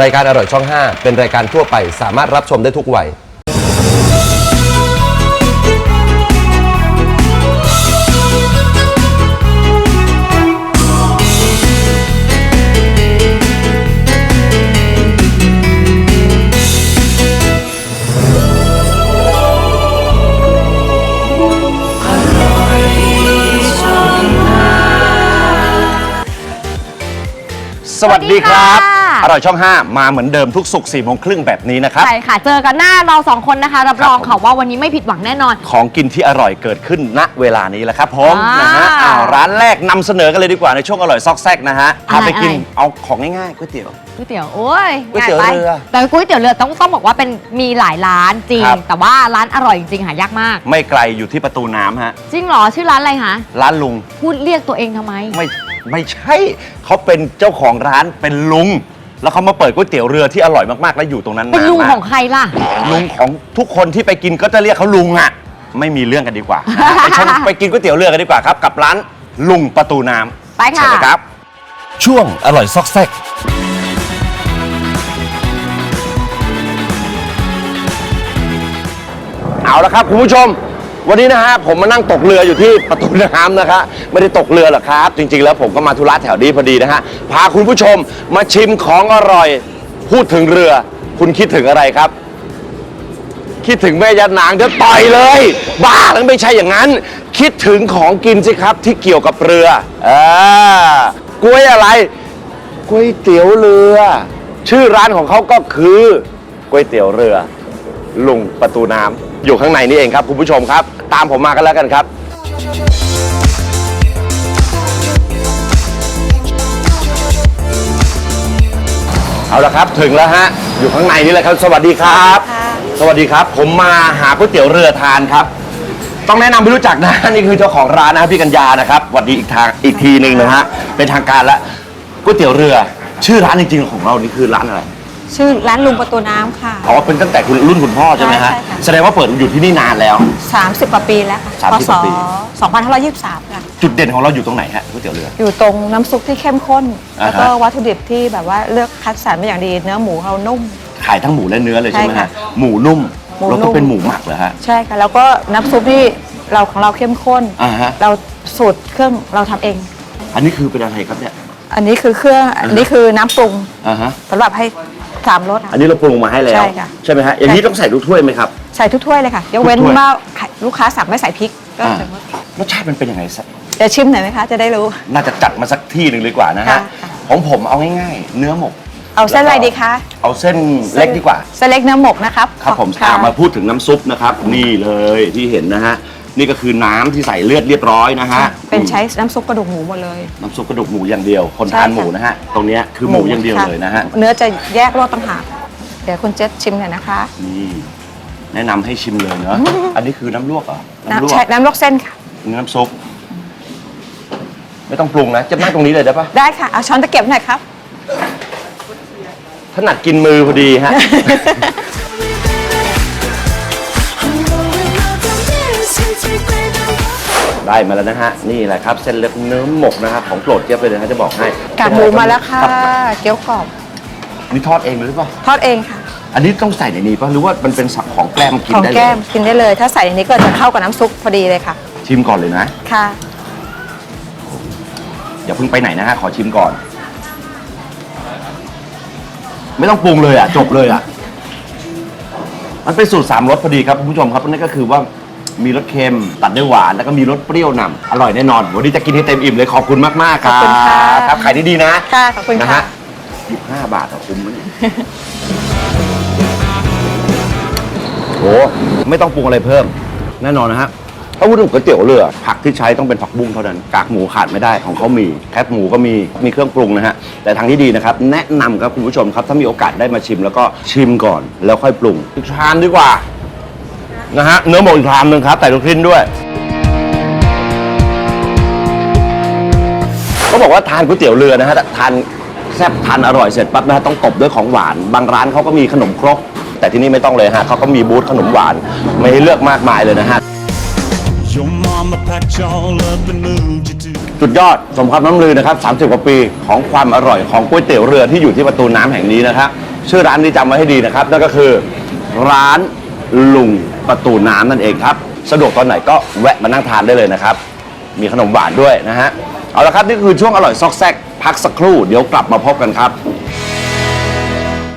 รายการอร่อยช่อง 5 เป็นรายการทั่วไปสามารถรับชมได้ทุกวัย สวัสดีครับ สวัสดีค่ะ อร่อยช่อง 5 มาเหมือนเดิมทุกสุก4โมงครึ่งแบบนี้นะครับ ใช่ค่ะ เจอกันหน้าเราสองคนนะคะ รับรองครับผม ค่ะว่าวันนี้ไม่ผิดหวังแน่นอน ของกินที่อร่อยเกิดขึ้นณเวลานี้แหละครับผมอ่านนะฮะอ้าวร้านแรกนำเสนอกันเลยดีกว่าในช่วงอร่อยซอกแซกนะฮะพาไปกินอะไร เอาของง่ายๆก๋วยเตี๋ยว ก๋วยเตี๋ยวโอ้ยก๋วยเตี๋ยวง่าไปเรือแต่ก๋วยเตี๋ยวเรือต้องต้องบอกว่าเป็นมีหลายร้านจริง ครับ แต่ว่าร้านอร่อยจริงๆหายากมาก ไม่ไกลอยู่ที่ประตูน้ำฮะ จริงเหรอชื่อร้านอะไรคะร้านลุงพูดเรียกตัวเองทำไม ไม่ ไม่ใช่เขาเป็นเจ้าของร้านเป็นลุง แล้วเขามาเปิดก๋วยเตี๋ยวเรือที่อร่อยมากๆ แล้วอยู่ตรงนั้นเป็นนานลุงมากของใครล่ะ ลุงของทุกคนที่ไปกินก็จะเรียกเขาลุงอะไม่มีเรื่องกันดีกว่านะฮะไปชมไปกินก๋วยเตี๋ยวเรือกันดีกว่าครับกับร้านลุงประตูน้ำไปค่ะ เชิญเลยครับ ช่วงอร่อยซอกแซก เอาละครับคุณผู้ชม วันนี้นะฮะผมมานั่งตกเรืออยู่ที่ประตูน้ำนะคะไม่ได้ตกเรือหรอกครับ จริง ๆ แล้วผมก็มาธุระแถวนี้พอดีนะฮะพาคุณผู้ชมมาชิมของอร่อย พูดถึงเรือ คุณคิดถึงอะไรครับ คิดถึงแม่ยานางจะต่อยเลย บ้าแล้วไม่ใช่อย่างนั้น คิดถึงของกินสิครับที่เกี่ยวกับเรืออ่ากล้วยอะไรก๋วยเตี๋ยวเรือ ชื่อร้านของเขาก็คือก๋วยเตี๋ยวเรือ ลุงประตูน้ำอยู่ข้างในนี่เองครับคุณผู้ชมครับ ตามผมมากันแล้วกันครับ เอาละครับถึงแล้วฮะ อยู่ข้างในนี่แหละครับ สวัสดีครับ สวัสดีครับ ผมมาหาก๋วยเตี๋ยวเรือทานครับ ต้องแนะนำให้รู้จักนะ นี่คือเจ้าของร้านนะครับพี่กัญญานะครับสวัสดีอีกทางอีกทีหนึ่งนะฮะเป็นทางการแล้วก๋วยเตี๋ยวเรือ ชื่อร้านจริงๆของเรานี่คือร้านอะไร ชื่อร้านลุงประตูน้ำค่ะ อ๋อเป็นตั้งแต่คุณรุ่นคุณพ่อใช่ไหมฮะใช่ค่ะ แสดงว่าเปิดอยู่ที่นี่นานแล้ว 30 กว่าปีแล้วค่ะ30กว่าปี 2523ค่ะ จุดเด่นของเราอยู่ตรงไหนฮะก๋วยเตี๋ยวเรือ อยู่ตรงน้ำซุปที่เข้มข้น อ่าฮะ แล้วก็วัตถุดิบที่แบบว่าเลือกคัดสรรมาอย่างดีเนื้อหมูเรานุ่ม ขายทั้งหมูและเนื้อเลยใช่ไหมใช่ฮะค่ะหมูนุ่มหมูแล้วก็นุ่มเป็นหมูหมักเหรอฮะ ใช่ค่ะ แล้วก็น้ำซุปที่เราของเราเข้มข้น อ่าฮะ เราสูตรเครื่องเราทำเอง อันนี้คือเป็นอะไรครับเนี่ย อันนี้คือเครื่องอันนี้คือน้ำปรุงอ่าฮะสำหรับให้ สามรสค่ะ อันนี้เราปรุงมาให้แล้วใช่ค่ะใช่ไหมฮะอย่างนี้ต้องใส่ลูกถ้วยไหมครับ ใส่ทุกถ้วยเลยค่ะยกเว้นทุกถ้วย ว่าลูกค้าสั่งไม่ใส่พริกก็อ่าใส่หมดรสชาติมันเป็นยังไงสักเดี๋ยวชิมหน่อยไหมคะจะได้รู้ น่าจะจัดมาสักที่หนึ่งดีกว่านะฮะค่ะค่ะ ของผมเอาง่ายๆ เนื้อหมก เอาเส้นอะไรดีคะเอาเส้นเล็กดีกว่า เส้นเล็กเนื้อหมกนะครับครับผมค่ะอ่ามาพูดถึงน้ำซุปนะครับ นี่เลยที่เห็นนะฮะ นี่ก็คือน้ำที่ใส่เลือดเรียบร้อยนะฮะเป็นใช้น้ำซุปกระดูกหมูหมดเลย น้ำซุปกระดูกหมูอย่างเดียว คนใช่ทานค่ะหมูนะฮะ ตรงเนี้ยคือหมูอย่างเดียวค่เลยนะฮะ เนื้อจะแยกรสต่างหาก เดี๋ยวคุณเจษชิมหน่อยนะคะ นี่แนะนำให้ชิมเลยเนาะอันนี้คือน้ำลวกเหรอน้ำลวกน้ำใช้น้ำลวกเส้นค่ะ น้ำซุป ไม่ต้องปรุงนะจะนั่งตรงนี้เลยได้ปะได้ค่ะเอาช้อนตะเกียบหน่อยครับ ถนัดกินมือพอดีฮะ ได้มาแล้วนะฮะ นี่แหละครับ เส้นเล็กเนื้อหมกนะครับ ของโปรดเจี๊ยบเลยนะฮะจะบอกให้กากหมูมาแล้วค่ะ รับเกี๊ยวกรอบนี่ทอดเองเลยหรือเปล่า ทอดเองค่ะ อันนี้ต้องใส่ในนี้ป่ะหรือว่ามันเป็นสับของแกล้มกินของได้เลแก้ยมกินได้เลย ถ้าใส่ในนี้ก็จะเข้ากับน้ำซุปพอดีเลยค่ะ ชิมก่อนเลยนะ ค่ะ อย่าเพิ่งไปไหนนะฮะ ขอชิมก่อน ไม่ต้องปรุงเลยอะ จบเลยอะ มันเป็นสูตรสามรสพอดีครับคุณผู้ชมครับนั่นก็คือว่า มีรสเค็มตัดด้วยหวานแล้วก็มีรสเปรี้ยวนำอร่อยแน่นอน วันนี้จะกินให้เต็มอิ่มเลยขอบคุณมากๆคขรัอบบคุณค่ะ ครับขายดีๆนะค่ะ ขอบคุณนะค่ะ ฮะยี่ห้าบาทต่อคุ้มมั้ยโอ้ไม่ต้องปรุงอะไรเพิ่ม แน่นอนนะฮะถ้าพูดถึงก๋วยเตี๋ยวเรือ ผักที่ใช้ต้องเป็นผักบุ้งเท่านั้น กากหมูขาดไม่ได้ของเขามีแคบหมูก็มีมีเครื่องปรุงนะฮะแต่ทางที่ดีนะครับ แนะนำครับคุณผู้ชมครับถ้ามีโอกาสได้มาชิม แล้วก็ชิมก่อนแล้วค่อยปรุงอีกชามดีกว่า นะฮะเนื้อหมูอีกชามหนึ่งครับใส่ลูกชิ้นด้วยเขาบอกว่าทานก๋วยเตี๋ยวเรือนะฮะทานแซ่บทานอร่อยเสร็จปั๊บนะฮะต้องตบด้วยของหวาน บางร้านเขาก็มีขนมครก แต่ที่นี่ไม่ต้องเลยฮะเขาก็มีบูธขนมหวานไม่ให้เลือกมากมายเลยนะฮะ Your mama packed y'all up and moved you to จุดยอดสมคำน้ำลือนะครับ 30 กว่าปีของความอร่อยของก๋วยเตี๋ยวเรือที่อยู่ที่ประตูน้ำแห่งนี้นะครับ ชื่อร้านนี้จำไว้ให้ดีนะครับ นั่นก็คือร้านลุง ประตูน้ำนั่นเองครับ สะดวกตอนไหนก็แวะมานั่งทานได้เลยนะครับ มีขนมหวานด้วยนะฮะ เอาละครับ นี่คือช่วงอร่อยซอกแซกพักสักครู่เดี๋ยวกลับมาพบกันครับ